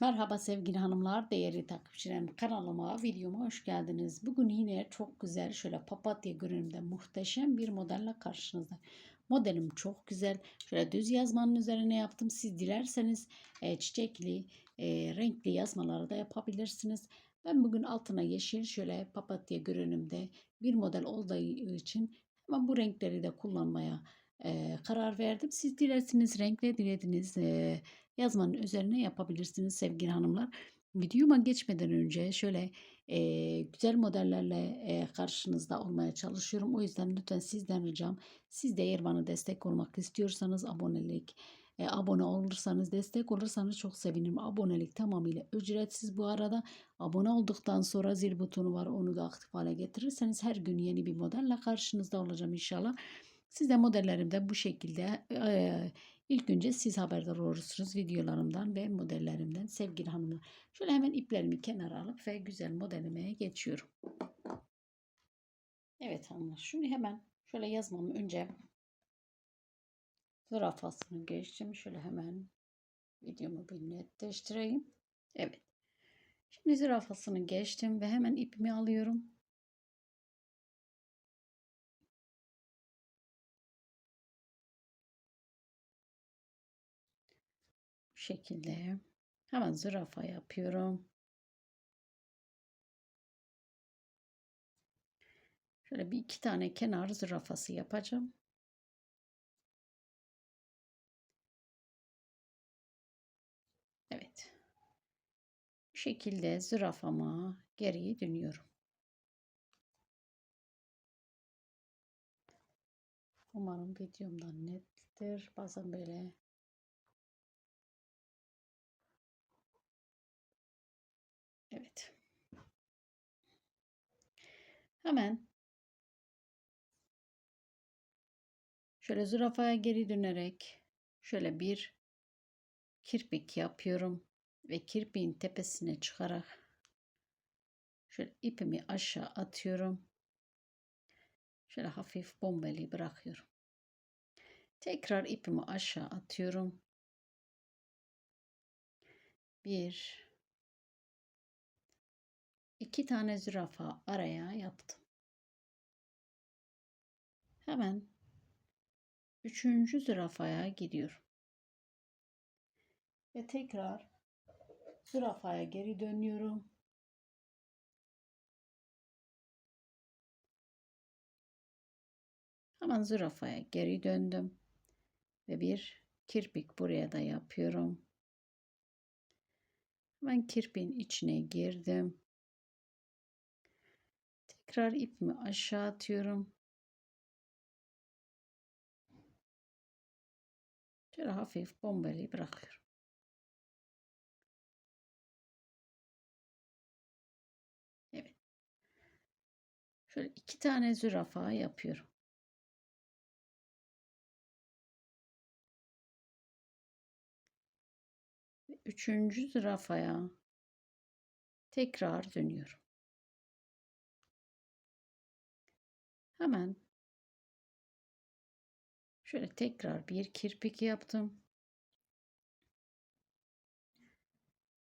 Merhaba sevgili hanımlar, değerli takipçilerim. Kanalıma, videoma hoş geldiniz. Bugün yine çok güzel, şöyle papatya görünümde muhteşem bir modelle karşınızda. Modelim çok güzel. Şöyle düz yazmanın üzerine yaptım. Siz dilerseniz e, çiçekli, e, renkli yazmaları da yapabilirsiniz. Ben bugün altına yeşil, şöyle papatya görünümde bir model olduğu için hemen bu renkleri de kullanmaya e, karar verdim. Siz dilerseniz renkle dilediğiniz e, yazmanın üzerine yapabilirsiniz sevgili hanımlar. Videoma geçmeden önce şöyle e, güzel modellerle e, karşınızda olmaya çalışıyorum. O yüzden lütfen sizden ricam siz de eğer bana destek olmak istiyorsanız abonelik e, abone olursanız destek olursanız çok sevinirim. Abonelik tamamıyla ücretsiz bu arada. Abone olduktan sonra zil butonu var onu da aktif hale getirirseniz her gün yeni bir modelle karşınızda olacağım inşallah. Siz de modellerimde bu şekilde ilk önce siz haberdar olursunuz videolarımdan ve modellerimden sevgili hanımlar. Şöyle hemen iplerimi kenara alıp ve güzel modelime geçiyorum. Evet hanımlar şunu hemen şöyle yazmamı önce zürafasını geçtim. Şöyle hemen videomu bir netleştireyim. Evet. Şimdi zürafasını geçtim ve hemen ipimi alıyorum. Şekilde hemen zürafa yapıyorum. Şöyle bir iki tane kenar zürafası yapacağım. Evet. Bu şekilde zürafama geriye dönüyorum. Umarım videomdan nettir. Bazen böyle Evet. Hemen şöyle zürafaya geri dönerek şöyle bir kirpik yapıyorum ve kirpiğin tepesine çıkarak şöyle ipimi aşağı atıyorum. Şöyle hafif bombeli bırakıyorum. Tekrar ipimi aşağı atıyorum. Bir, iki tane zürafa araya yaptım. Hemen üçüncü zürafaya gidiyorum. Ve tekrar zürafaya geri dönüyorum. Hemen zürafaya geri döndüm. Ve bir kirpik buraya da yapıyorum. Hemen kirpiğin içine girdim. Tekrar ipimi aşağı atıyorum. Şöyle hafif bombeli bırakıyorum. Evet. Şöyle iki tane zürafa yapıyorum. Üçüncü zürafaya tekrar dönüyorum. Hemen şöyle tekrar bir kirpik yaptım.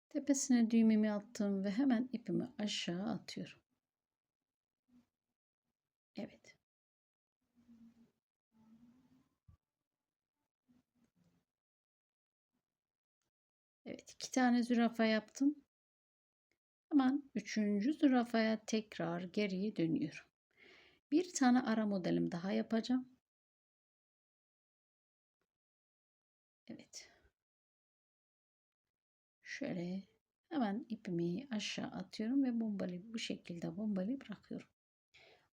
Tepesine düğümümü attım ve hemen ipimi aşağı atıyorum. Evet. Evet iki tane zürafa yaptım. Hemen üçüncü zürafaya tekrar geriye dönüyorum. Bir tane ara modelim daha yapacağım. Evet. Şöyle hemen ipimi aşağı atıyorum ve bombalı bu şekilde bombalı bırakıyorum.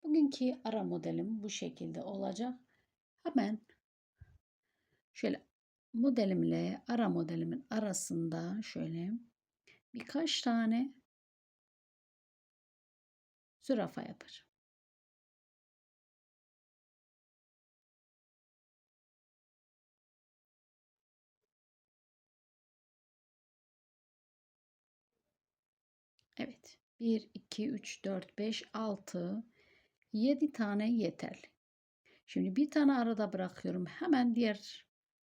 Bugünkü ara modelim bu şekilde olacak. Hemen şöyle modelimle ara modelimin arasında şöyle birkaç tane zürafa yapacağım. 1, 2, 3, 4, 5, 6, 7 tane yeterli. Şimdi bir tane arada bırakıyorum. Hemen diğer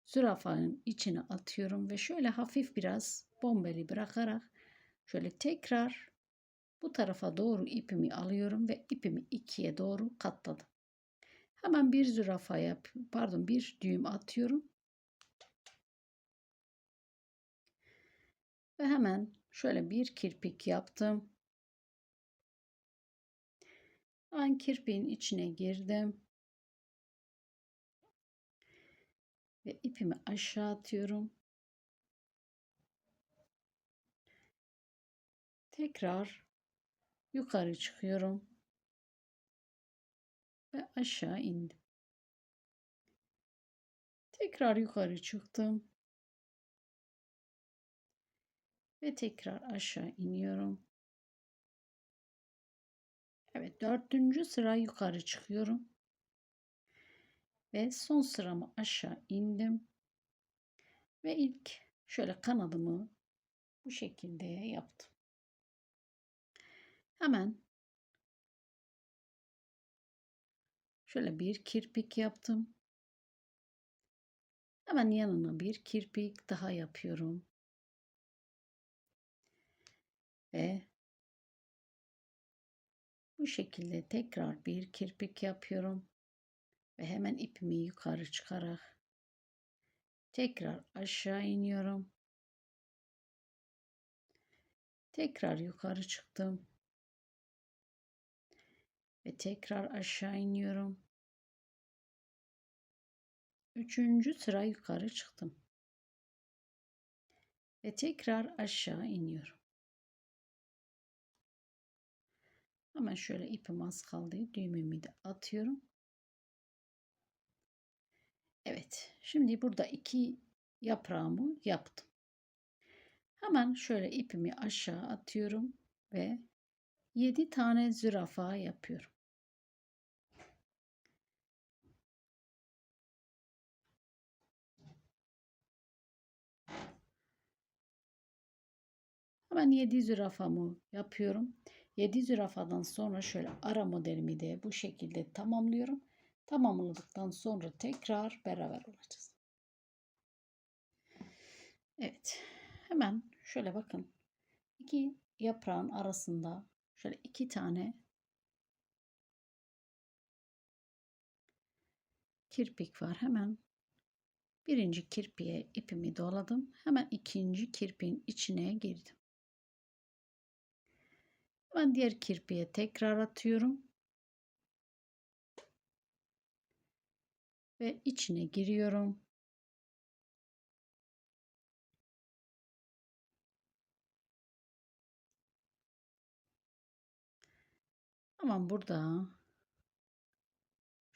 zürafanın içine atıyorum ve şöyle hafif biraz bombeli bırakarak şöyle tekrar bu tarafa doğru ipimi alıyorum ve ipimi ikiye doğru katladım. Hemen bir zürafa yap, pardon bir düğüm atıyorum. Ve hemen şöyle bir kirpik yaptım. Ben kirpiğin içine girdim. Ve ipimi aşağı atıyorum. Tekrar yukarı çıkıyorum. Ve aşağı indim. Tekrar yukarı çıktım. Ve tekrar aşağı iniyorum. Evet dördüncü sıra yukarı çıkıyorum. Ve son sıramı aşağı indim. Ve ilk şöyle kanadımı bu şekilde yaptım. Hemen şöyle bir kirpik yaptım. Hemen yanına bir kirpik daha yapıyorum. Ve bu şekilde tekrar bir kirpik yapıyorum. Ve hemen ipimi yukarı çıkarak tekrar aşağı iniyorum. Tekrar yukarı çıktım. Ve tekrar aşağı iniyorum. Üçüncü sıra yukarı çıktım. Ve tekrar aşağı iniyorum. Hemen şöyle ipim az kaldı. Düğümümü de atıyorum. Evet. Şimdi burada iki yaprağımı yaptım. Hemen şöyle ipimi aşağı atıyorum ve 7 tane zürafa yapıyorum. Hemen 7 zürafamı yapıyorum. 7 zürafadan sonra şöyle ara modelimi de bu şekilde tamamlıyorum. Tamamladıktan sonra tekrar beraber olacağız. Evet. Hemen şöyle bakın. iki yaprağın arasında şöyle iki tane kirpik var. Hemen birinci kirpiğe ipimi doladım. Hemen ikinci kirpiğin içine girdim. Ben diğer kirpiğe tekrar atıyorum. Ve içine giriyorum. Ama burada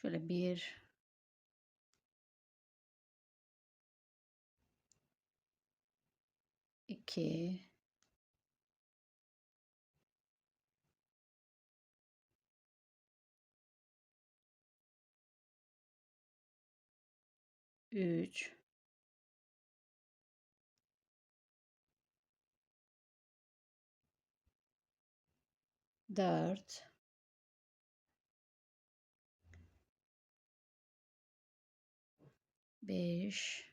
şöyle bir iki 3 4 5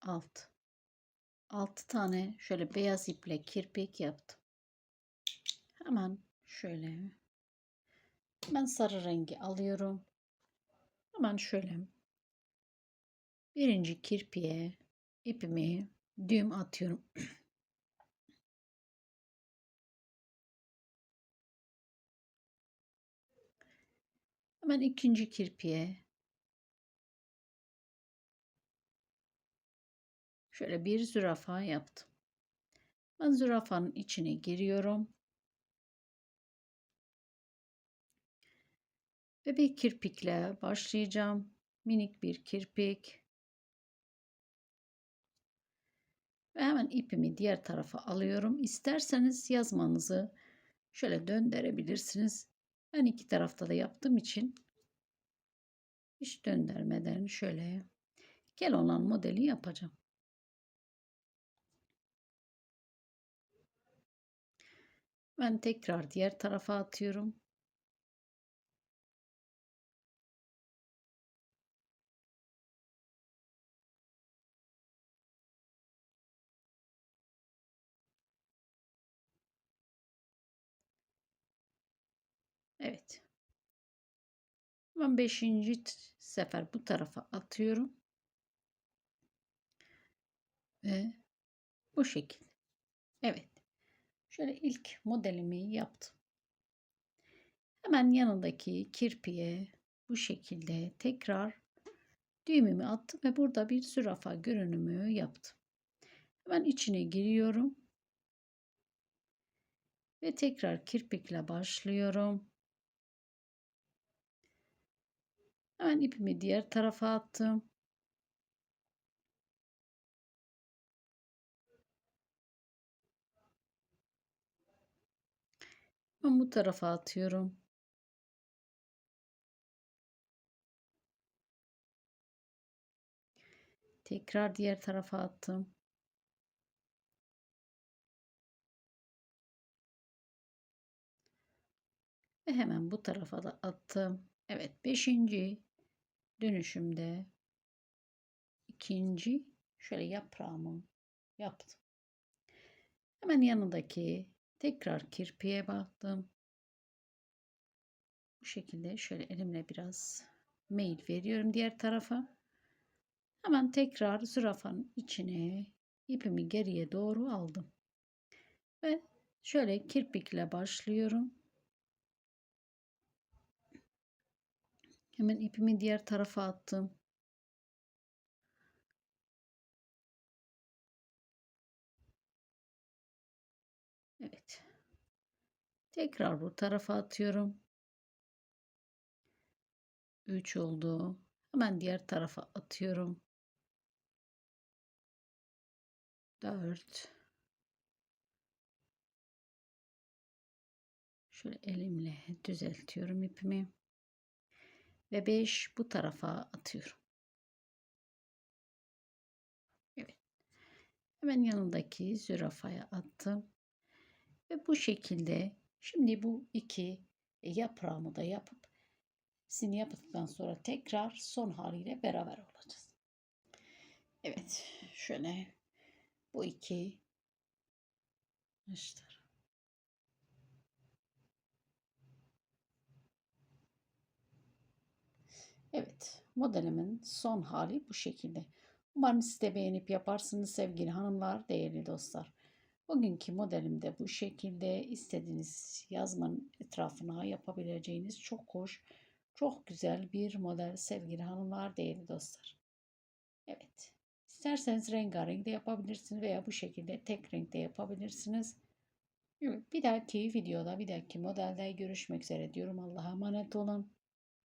6 6 tane şöyle beyaz iple kirpik yaptım. Hemen şöyle ben sarı rengi alıyorum. Hemen şöyle birinci kirpiye ipimi düğüm atıyorum. Hemen ikinci kirpiye şöyle bir zürafa yaptım. Ben zürafanın içine giriyorum. Ve bir kirpikle başlayacağım. Minik bir kirpik. Ve hemen ipimi diğer tarafa alıyorum. İsterseniz yazmanızı şöyle döndürebilirsiniz. Ben iki tarafta da yaptığım için hiç döndürmeden şöyle gel olan modeli yapacağım. Ben tekrar diğer tarafa atıyorum. Evet. Ben beşinci sefer bu tarafa atıyorum. Ve bu şekilde. Evet. Şöyle ilk modelimi yaptım. Hemen yanındaki kirpiye bu şekilde tekrar düğümümü attım ve burada bir zürafa görünümü yaptım. Hemen içine giriyorum. Ve tekrar kirpikle başlıyorum. Hemen ipimi diğer tarafa attım. Ben bu tarafa atıyorum. Tekrar diğer tarafa attım. Ve hemen bu tarafa da attım. Evet, beşinci dönüşümde ikinci şöyle yaprağımı yaptım. Hemen yanındaki tekrar kirpiye baktım. Bu şekilde şöyle elimle biraz mail veriyorum diğer tarafa. Hemen tekrar zürafanın içine ipimi geriye doğru aldım. Ve şöyle kirpikle başlıyorum. Hemen ipimi diğer tarafa attım. Evet. Tekrar bu tarafa atıyorum. 3 oldu. Hemen diğer tarafa atıyorum. 4 Şöyle elimle düzeltiyorum ipimi. Ve 5 bu tarafa atıyorum. Evet. Hemen yanındaki zürafaya attım. Ve bu şekilde şimdi bu iki yaprağımı da yapıp hepsini yaptıktan sonra tekrar son haliyle beraber olacağız. Evet. Şöyle bu iki arkadaşlar. Evet, modelimin son hali bu şekilde. Umarım siz de beğenip yaparsınız sevgili hanımlar, değerli dostlar. Bugünkü modelim de bu şekilde. İstediğiniz yazmanın etrafına yapabileceğiniz çok hoş, çok güzel bir model sevgili hanımlar, değerli dostlar. Evet. İsterseniz rengarenk de yapabilirsiniz veya bu şekilde tek renkte yapabilirsiniz. Bir dahaki videoda, bir dahaki modelde görüşmek üzere diyorum. Allah'a emanet olun.